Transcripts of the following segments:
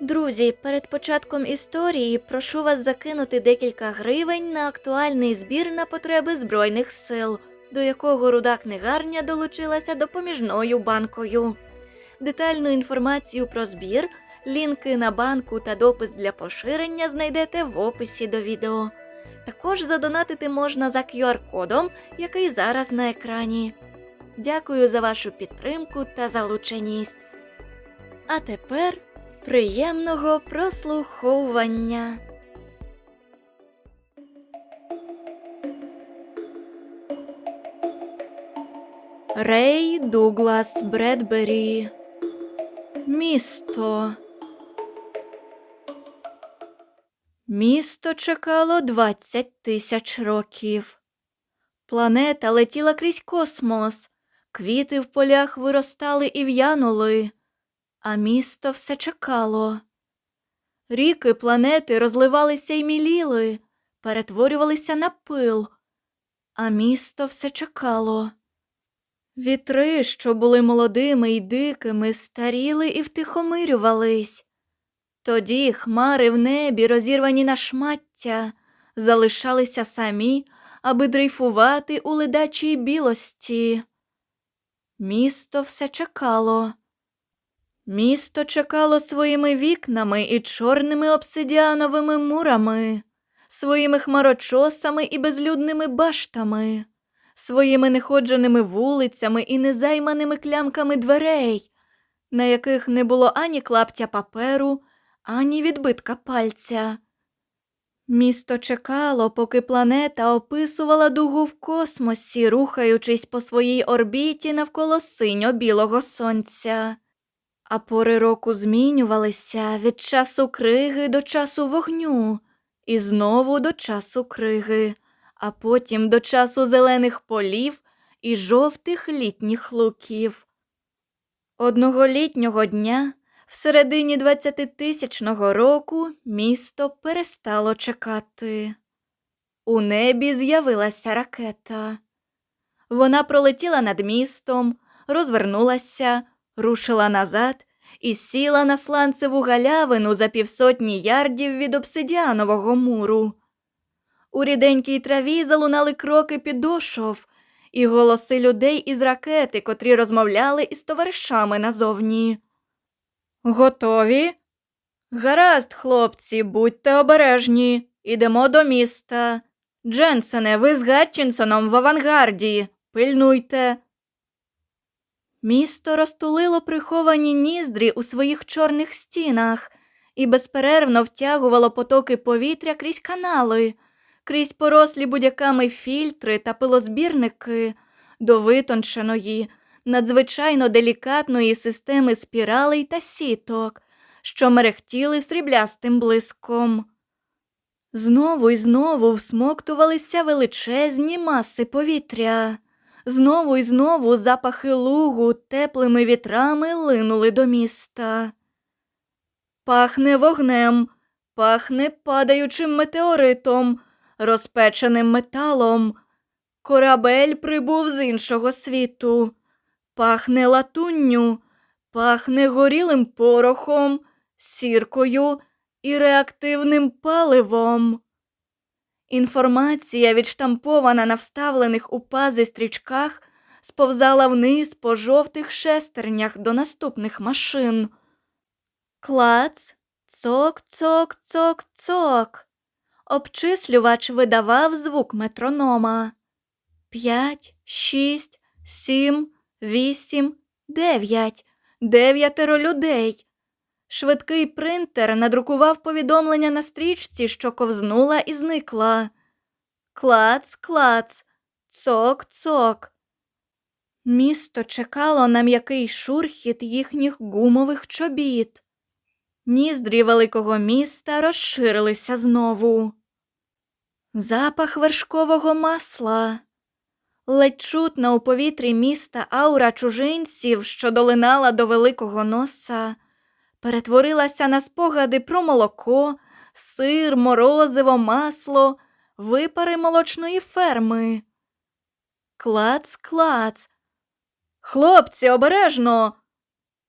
Друзі, перед початком історії прошу вас закинути декілька гривень на актуальний збір на потреби Збройних сил, до якого руда книгарня долучилася допоміжною банкою. Детальну інформацію про збір, лінки на банку та допис для поширення знайдете в описі до відео. Також задонатити можна за QR-кодом, який зараз на екрані. Дякую за вашу підтримку та залученість. А тепер приємного прослуховування. Рей Дуглас Бредбері. Місто. Місто чекало 20 тисяч років. Планета летіла крізь космос, квіти в полях виростали і в'янули, а місто все чекало. Ріки планети розливалися й міліли, перетворювалися на пил, а місто все чекало. Вітри, що були молодими й дикими, старіли і втихомирювались. Тоді хмари в небі, розірвані на шмаття, залишалися самі, аби дрейфувати у ледачій білості. Місто все чекало. Місто чекало своїми вікнами і чорними обсидіановими мурами, своїми хмарочосами і безлюдними баштами, своїми неходженими вулицями і незайманими клямками дверей, на яких не було ані клаптя паперу, ані відбитка пальця. Місто чекало, поки планета описувала дугу в космосі, рухаючись по своїй орбіті навколо синьо-білого сонця. А пори року змінювалися від часу криги до часу вогню, і знову до часу криги, а потім до часу зелених полів і жовтих літніх луків. Одного літнього дня, в середині двадцятитисячного року, місто перестало чекати. У небі з'явилася ракета. Вона пролетіла над містом, розвернулася, рушила назад і сіла на сланцеву галявину за півсотні ярдів від обсидіанового муру. У ріденькій траві залунали кроки підошов і голоси людей із ракети, котрі розмовляли із товаришами назовні. Готові? Гаразд, хлопці, будьте обережні. Ідемо до міста. Дженсене, ви з Гатчинсоном в авангарді. Пильнуйте. Місто розтулило приховані ніздрі у своїх чорних стінах і безперервно втягувало потоки повітря крізь канали, крізь порослі будь-яками фільтри та пилозбірники до витонченої, надзвичайно делікатної системи спіралей та сіток, що мерехтіли сріблястим блиском. Знову і знову всмоктувалися величезні маси повітря. Знову і знову запахи лугу теплими вітрами линули до міста. Пахне вогнем, пахне падаючим метеоритом, розпеченим металом. Корабель прибув з іншого світу. Пахне латунню, пахне горілим порохом, сіркою і реактивним паливом. Інформація, відштампована на вставлених у пази стрічках, сповзала вниз по жовтих шестернях до наступних машин. Клац, цок, цок, цок, цок. Обчислювач видавав звук метронома. П'ять, шість, сім, вісім, дев'ять. Дев'ятеро людей. Швидкий принтер надрукував повідомлення на стрічці, що ковзнула і зникла. Клац, клац, цок, цок. Місто чекало на м'який шурхіт їхніх гумових чобіт. Ніздрі великого міста розширилися знову. Запах вершкового масла. Ледь чутна у повітрі міста аура чужинців, що долинала до великого носа перетворилася на спогади про молоко, сир, морозиво, масло, випари молочної ферми. Клац, клац. Хлопці, обережно.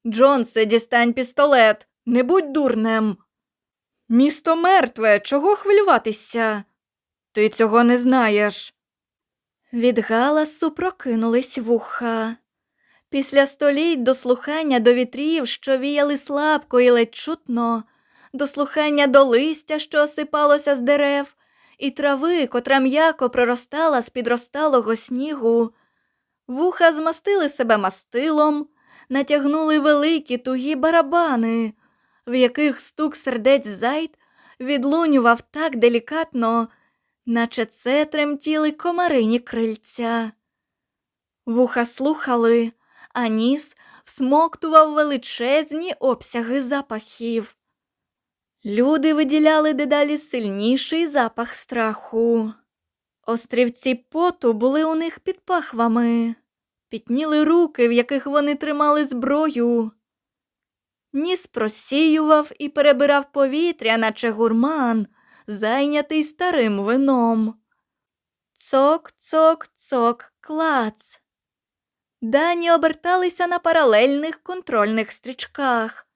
Джонсе, дістань пістолет. Не будь дурнем. Місто мертве, чого хвилюватися? Ти цього не знаєш. Від галасу прокинулись вуха. Після століть до слухання до вітрів, що віяли слабко і ледь чутно, до слухання до листя, що осипалося з дерев, і трави, котра м'яко проростала з підросталого снігу. Вуха змастили себе мастилом, натягнули великі тугі барабани, в яких стук сердець зайд відлунював так делікатно, наче це тремтіли комарині крильця. Вуха слухали, а ніс всмоктував величезні обсяги запахів. Люди виділяли дедалі сильніший запах страху. Острівці поту були у них під пахвами, пітніли руки, в яких вони тримали зброю. Ніс просіював і перебирав повітря, наче гурман, зайнятий старим вином. Цок, цок, цок, клац. Дані оберталися на паралельних контрольних стрічках.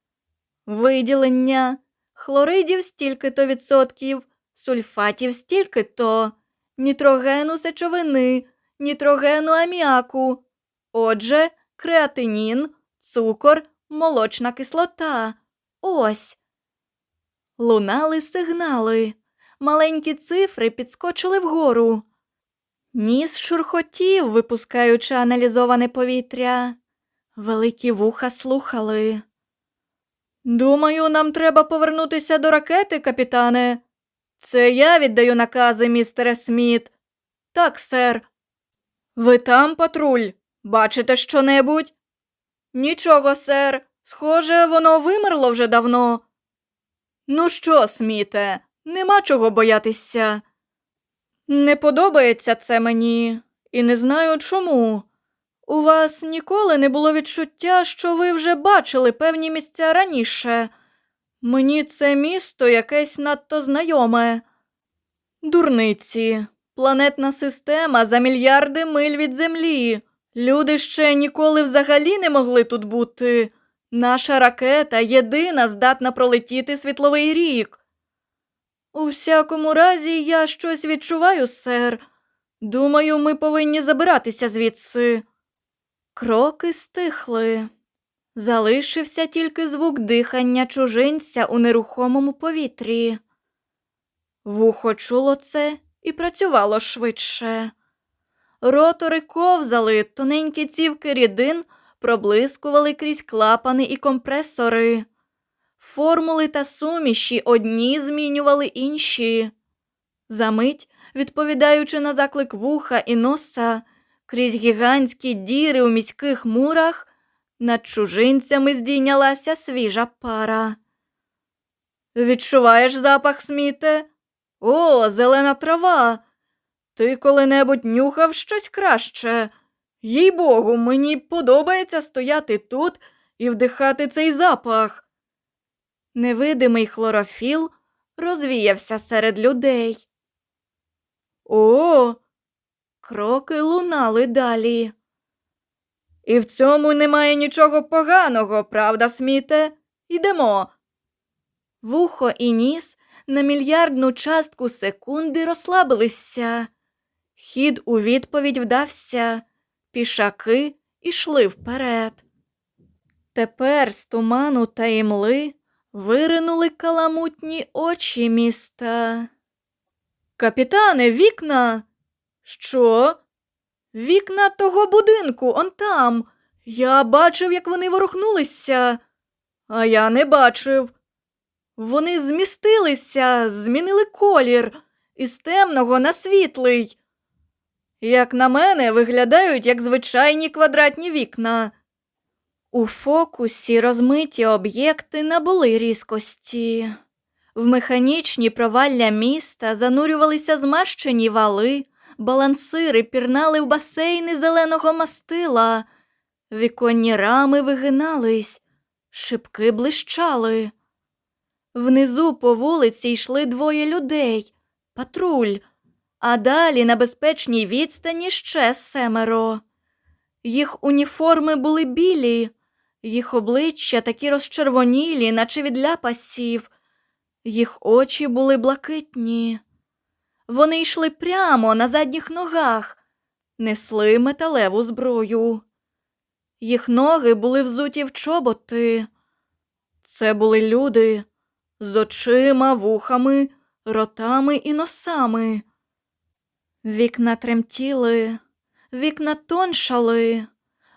Виділення хлоридів стільки-то відсотків, сульфатів стільки-то, нітрогену сечовини, нітрогену аміаку. Отже, креатинін, цукор, молочна кислота. Ось. Лунали сигнали. Маленькі цифри підскочили вгору. Ніс шурхотів, випускаючи аналізоване повітря. Великі вуха слухали. Думаю, нам треба повернутися до ракети, капітане. Це я віддаю накази, містере Сміт. Так, сер. Ви там, патруль? Бачите що-небудь? Нічого, сер. Схоже, воно вимерло вже давно. Ну що, Сміте, нема чого боятися. Не подобається це мені, і не знаю чому. У вас ніколи не було відчуття, що ви вже бачили певні місця раніше. Мені це місто якесь надто знайоме. Дурниці, планетна система за мільярди миль від землі. Люди ще ніколи взагалі не могли тут бути. Наша ракета єдина здатна пролетіти світловий рік. У всякому разі, я щось відчуваю, сер. Думаю, ми повинні забиратися звідси. Кроки стихли. Залишився тільки звук дихання чужинця у нерухомому повітрі. Вухо чуло це і працювало швидше. Ротори ковзали, тоненькі цівки рідин проблискували крізь клапани і компресори. Формули та суміші одні змінювали інші. Замить, відповідаючи на заклик вуха і носа, крізь гігантські діри у міських мурах, над чужинцями здійнялася свіжа пара. Відчуваєш запах сміте? О, зелена трава. Ти коли-небудь нюхав щось краще. Їй богу, мені подобається стояти тут і вдихати цей запах. Невидимий хлорофіл розвіявся серед людей. О, кроки лунали далі. І в цьому немає нічого поганого, правда, Сміте? Йдемо. Вухо і ніс на мільярдну частку секунди розслабилися. Хід у відповідь вдався, пішаки ішли вперед. Тепер з туману та імли виринули каламутні очі міста. Капітане, вікна. Що? Вікна того будинку, он там. Я бачив, як вони ворухнулися, а я не бачив. Вони змістилися, змінили колір із темного на світлий. Як на мене, виглядають як звичайні квадратні вікна. У фокусі розмиті об'єкти набули різкості. В механічні провалля міста занурювалися змащені вали, балансири пірнали в басейни зеленого мастила, віконні рами вигинались, шибки блищали. Внизу по вулиці йшли двоє людей, патруль, а далі на безпечній відстані ще семеро. Їх уніформи були білі, Їх обличчя такі розчервонілі, наче від ляпасів. Їх очі були блакитні. Вони йшли прямо на задніх ногах, несли металеву зброю. Їх ноги були взуті в чоботи. Це були люди з очима, вухами, ротами і носами. Вікна тремтіли, вікна тоншали.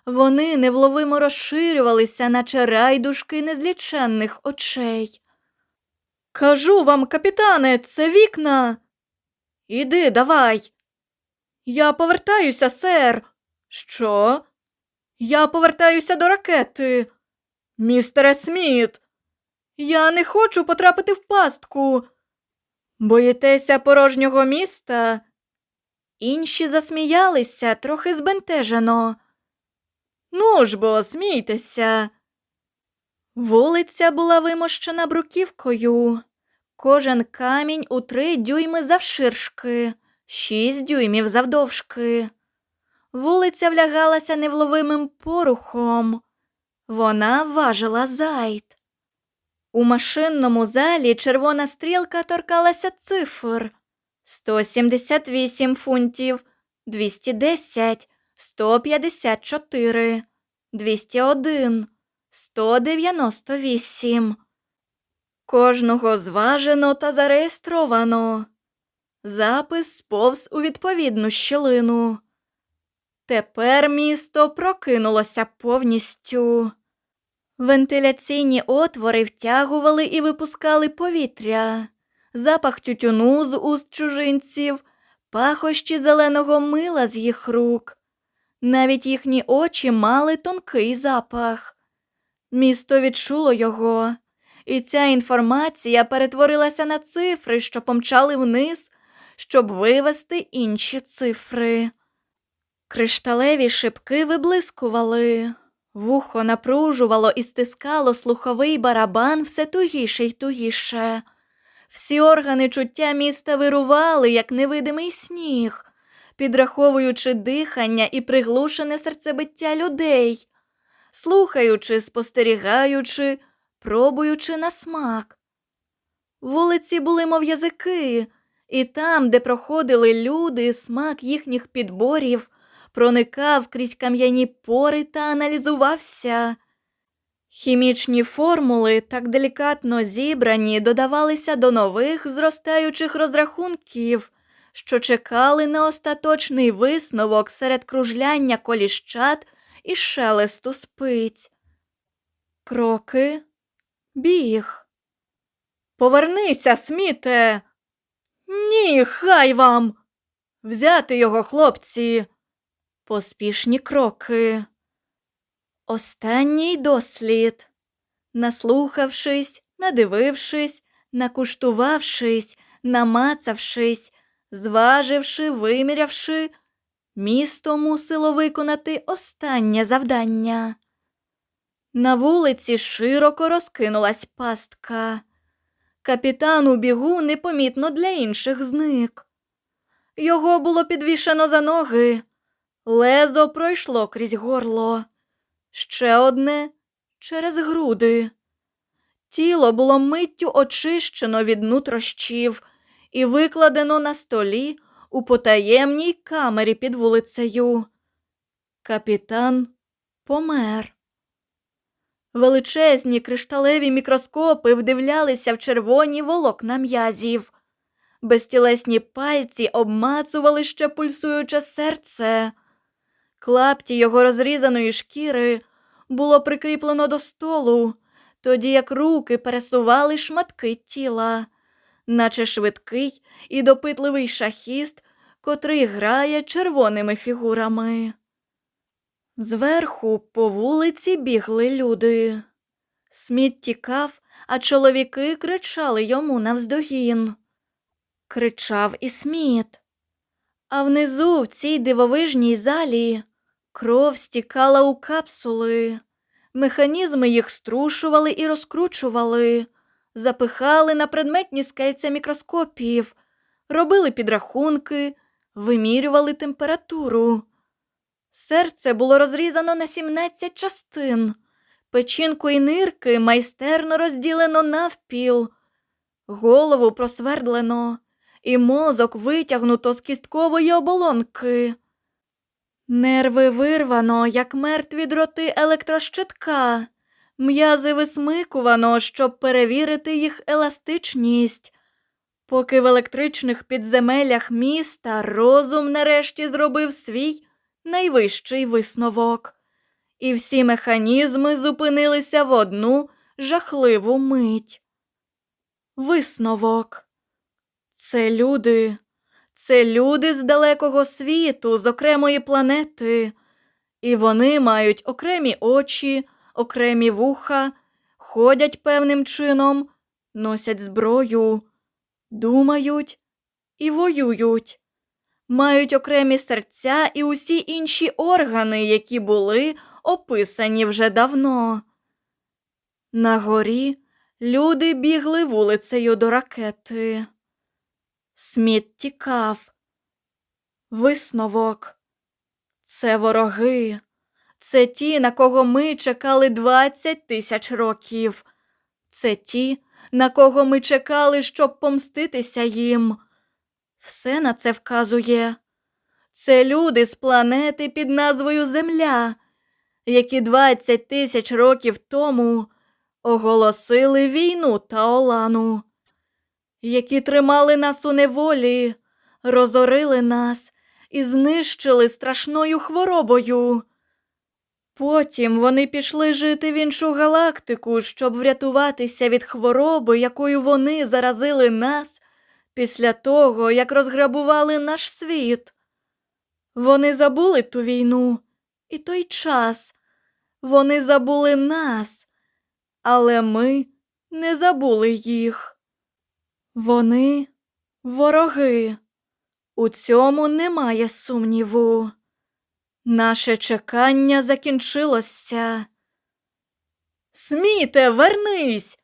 Вони невловимо розширювалися, наче райдушки незліченних очей. Кажу вам, капітане, це вікна. Іди, давай. Я повертаюся, сер. Що? Я повертаюся до ракети. Містере Сміт, я не хочу потрапити в пастку. Боїтеся порожнього міста? Інші засміялися трохи збентежено. Ну ж бо, смійтеся. Вулиця була вимощена бруківкою. Кожен камінь у три дюйми завширшки, шість дюймів завдовжки. Вулиця влягалася невловимим порухом. Вона важила зайд. У машинному залі червона стрілка торкалася цифр 178 фунтів, 210, 154, 201, 198. Кожного зважено та зареєстровано. Запис сповз у відповідну щілину. Тепер місто прокинулося повністю. Вентиляційні отвори втягували і випускали повітря, запах тютюну з уст чужинців, пахощі зеленого мила з їх рук. Навіть їхні очі мали тонкий запах. Місто відчуло його, і ця інформація перетворилася на цифри, що помчали вниз, щоб вивести інші цифри. Кришталеві шибки виблискували. Вухо напружувало і стискало слуховий барабан все тугіше й тугіше. Всі органи чуття міста вирували, як невидимий сніг, підраховуючи дихання і приглушене серцебиття людей, слухаючи, спостерігаючи, пробуючи на смак. Вулиці були, мов язики, і там, де проходили люди, смак їхніх підборів проникав крізь кам'яні пори та аналізувався. Хімічні формули, так делікатно зібрані, додавалися до нових зростаючих розрахунків, що чекали на остаточний висновок серед кружляння коліщат і шелесту спиць. Кроки, біг. Повернися, сміте. Ні, хай вам. Взяти його, хлопці. Поспішні кроки. Останній дослід. Наслухавшись, надивившись, накуштувавшись, намацавшись, зваживши, вимірявши, місто мусило виконати останнє завдання. На вулиці широко розкинулась пастка. Капітан у бігу непомітно для інших зник. Його було підвішено за ноги. Лезо пройшло крізь горло, ще одне через груди. Тіло було миттю очищено від нутрощів і викладено на столі у потаємній камері під вулицею. Капітан помер. Величезні кришталеві мікроскопи вдивлялися в червоні волокна м'язів. Безтілесні пальці обмацували ще пульсуюче серце. Клапті його розрізаної шкіри було прикріплено до столу, тоді як руки пересували шматки тіла, наче швидкий і допитливий шахіст, котрий грає червоними фігурами. Зверху по вулиці бігли люди. Сміт тікав, а чоловіки кричали йому навздогін. Кричав і Сміт. А внизу, в цій дивовижній залі, кров стікала у капсули, механізми їх струшували і розкручували, запихали на предметні скельця мікроскопів, робили підрахунки, вимірювали температуру. Серце було розрізано на 17 частин, Печінку і нирки майстерно розділено навпіл, голову просвердлено, і мозок витягнуто з кісткової оболонки. Нерви вирвано, як мертві дроти електрощитка, м'язи висмикувано, щоб перевірити їх еластичність. Поки в електричних підземеллях міста розум нарешті зробив свій найвищий висновок, і всі механізми зупинилися в одну жахливу мить. Висновок. Це люди, це люди з далекого світу, з окремої планети, і вони мають окремі очі, окремі вуха, ходять певним чином, носять зброю, думають і воюють, мають окремі серця і усі інші органи, які були описані вже давно. На горі люди бігли вулицею до ракети. Сміт тікав. Висновок. Це вороги. Це ті, на кого ми чекали 20 тисяч років. Це ті, на кого ми чекали, щоб помститися їм. Все на це вказує. Це люди з планети під назвою Земля, які 20 тисяч років тому оголосили війну Таолану, які тримали нас у неволі, розорили нас і знищили страшною хворобою. Потім вони пішли жити в іншу галактику, щоб врятуватися від хвороби, якою вони заразили нас після того, як розграбували наш світ. Вони забули ту війну і той час. Вони забули нас, але ми не забули їх. Вони вороги. У цьому немає сумніву. Наше чекання закінчилося. Сміте, вернись.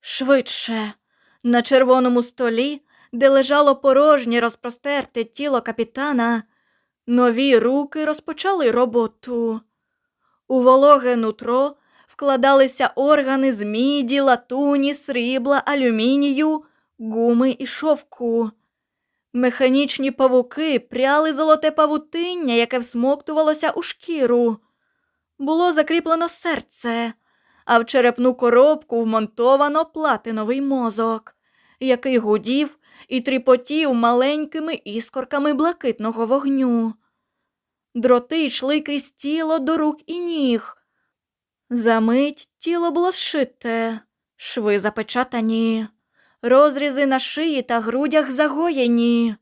Швидше. На червоному столі, де лежало порожнє розпростерте тіло капітана, нові руки розпочали роботу. У вологе нутро вкладалися органи з міді, латуні, срібла, алюмінію, гуми і шовку. Механічні павуки пряли золоте павутиння, яке всмоктувалося у шкіру. Було закріплено серце, а в черепну коробку вмонтовано платиновий мозок, який гудів і тріпотів маленькими іскорками блакитного вогню. Дроти йшли крізь тіло до рук і ніг. Замить тіло було зшите, шви запечатані, розрізи на шиї та грудях загоєні,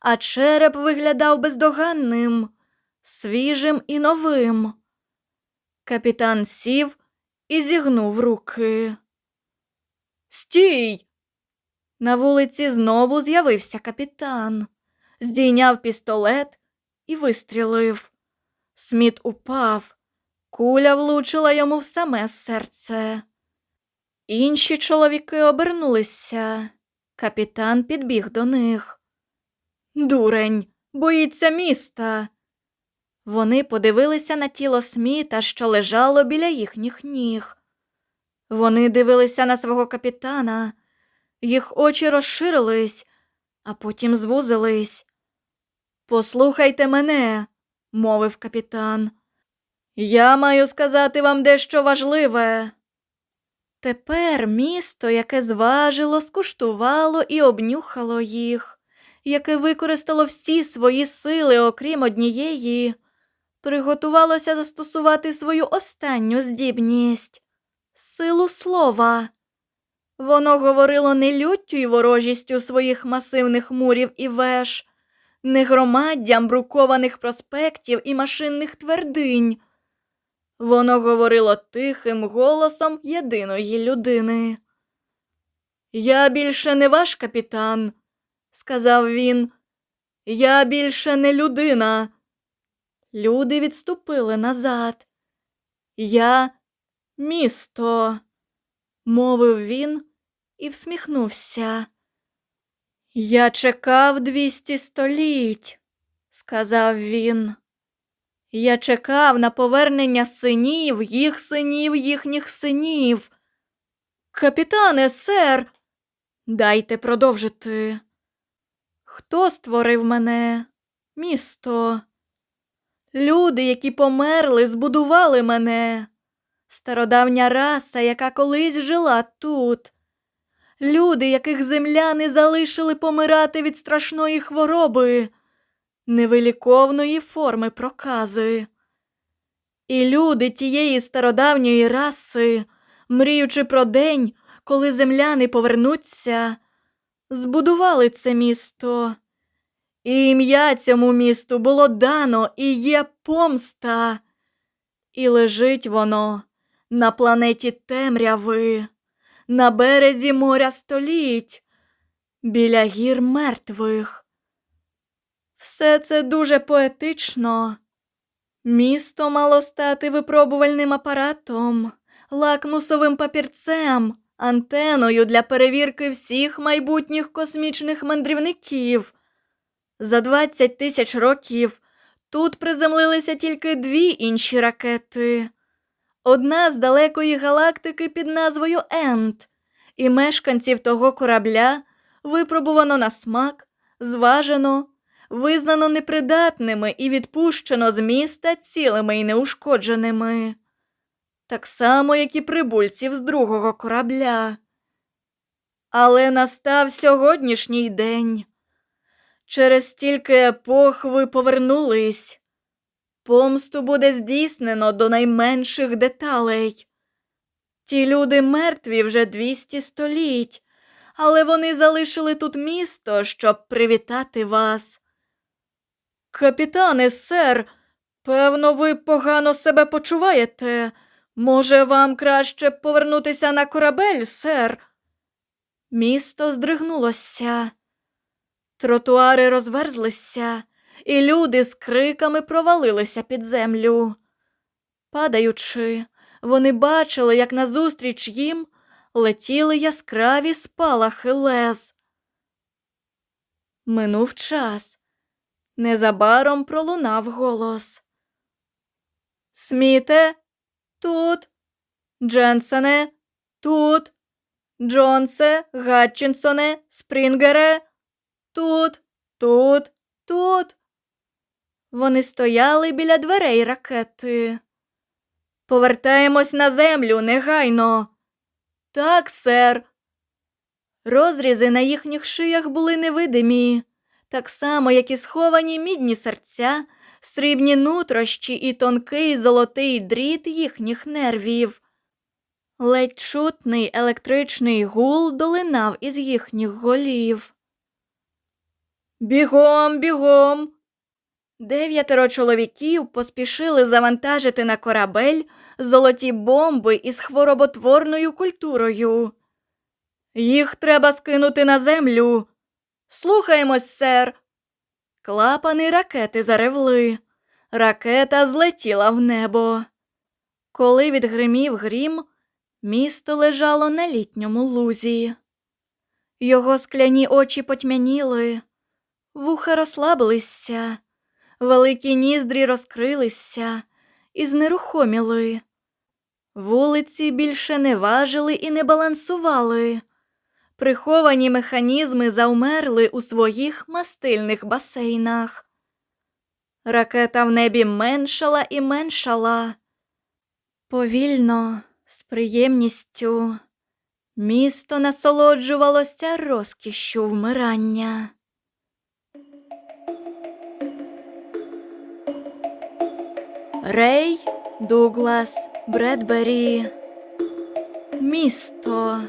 а череп виглядав бездоганним, свіжим і новим. Капітан сів і зігнув руки. Стій! На вулиці знову з'явився капітан, здійняв пістолет і вистрілив. Сміт упав. Куля влучила йому в саме серце. Інші чоловіки обернулися. Капітан підбіг до них. Дурень, боїться міста. Вони подивилися на тіло Сміта, що лежало біля їхніх ніг. Вони дивилися на свого капітана, їх очі розширились, а потім звузились. Послухайте мене, мовив капітан. Я маю сказати вам дещо важливе. Тепер місто, яке зважило, скуштувало і обнюхало їх, яке використало всі свої сили, окрім однієї, приготувалося застосувати свою останню здібність силу слова. Воно говорило не люттю й ворожістю своїх масивних мурів і веж, не громаддям брукованих проспектів і машинних твердинь. Воно говорило тихим голосом єдиної людини. Я більше не ваш капітан, сказав він. Я більше не людина. Люди відступили назад. Я місто, мовив він і всміхнувся. Я чекав двісті століть, сказав він. Я чекав на повернення синів, їх синів, їхніх синів. Капітане, сер, дайте продовжити. Хто створив мене? Місто. Люди, які померли, збудували мене. Стародавня раса, яка колись жила тут. Люди, яких земляни залишили помирати від страшної хвороби, невиліковної форми прокази. І люди тієї стародавньої раси, мріючи про день, коли земляни повернуться, збудували це місто. І ім'я цьому місту було дано і є помста. І лежить воно на планеті темряви, на березі моря століть, біля гір мертвих. Все це дуже поетично. Місто мало стати випробувальним апаратом, лакмусовим папірцем, антеною для перевірки всіх майбутніх космічних мандрівників. За 20 тисяч років тут приземлилися тільки дві інші ракети. Одна з далекої галактики під назвою Енд, і мешканців того корабля випробувано на смак, зважено, визнано непридатними і відпущено з міста цілими і неушкодженими. Так само, як і прибульців з другого корабля. Але настав сьогоднішній день. Через стільки епох ви повернулись. Помсту буде здійснено до найменших деталей. Ті люди мертві вже двісті століть, але вони залишили тут місто, щоб привітати вас. Капітане, сер, певно, ви погано себе почуваєте. Може, вам краще повернутися на корабель, сер? Місто здригнулося. Тротуари розверзлися, і люди з криками провалилися під землю. Падаючи, вони бачили, як назустріч їм летіли яскраві спалахи лез. Минув час. Незабаром пролунав голос. Сміте, тут. Дженсене, тут. Джонсе, Гатчинсоне, Спрінгере. Тут, тут, тут. Вони стояли біля дверей ракети. Повертаємось на землю негайно. Так, сер. Розрізи на їхніх шиях були невидимі, так само, як і сховані мідні серця, срібні нутрощі і тонкий золотий дріт їхніх нервів. Ледь чутний електричний гул долинав із їхніх голів. Бігом, бігом. Дев'ятеро чоловіків поспішили завантажити на корабель золоті бомби із хвороботворною культурою. Їх треба скинути на землю. Слухаємось, сер. Клапани ракети заревли. Ракета злетіла в небо. Коли відгримів грім, місто лежало на літньому лузі. Його скляні очі потьмяніли. Вуха розслабилися, великі ніздрі розкрилися і знерухоміли. Вулиці більше не важили і не балансували. Приховані механізми завмерли у своїх мастильних басейнах. Ракета в небі меншала і меншала. Повільно, з приємністю, місто насолоджувалося розкішшю вмирання. Рей Дуглас Бредбері. Місто.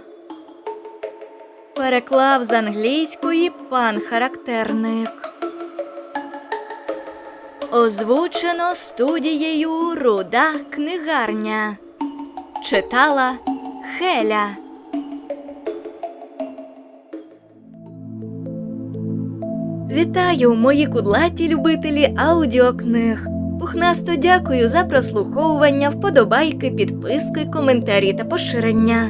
Переклав з англійської пан характерник. Озвучено студією Руда книгарня. Читала Хеля. Вітаю, мої кудлаті любителі аудіокниг. Пухнасто дякую за прослуховування, вподобайки, підписки, коментарі та поширення.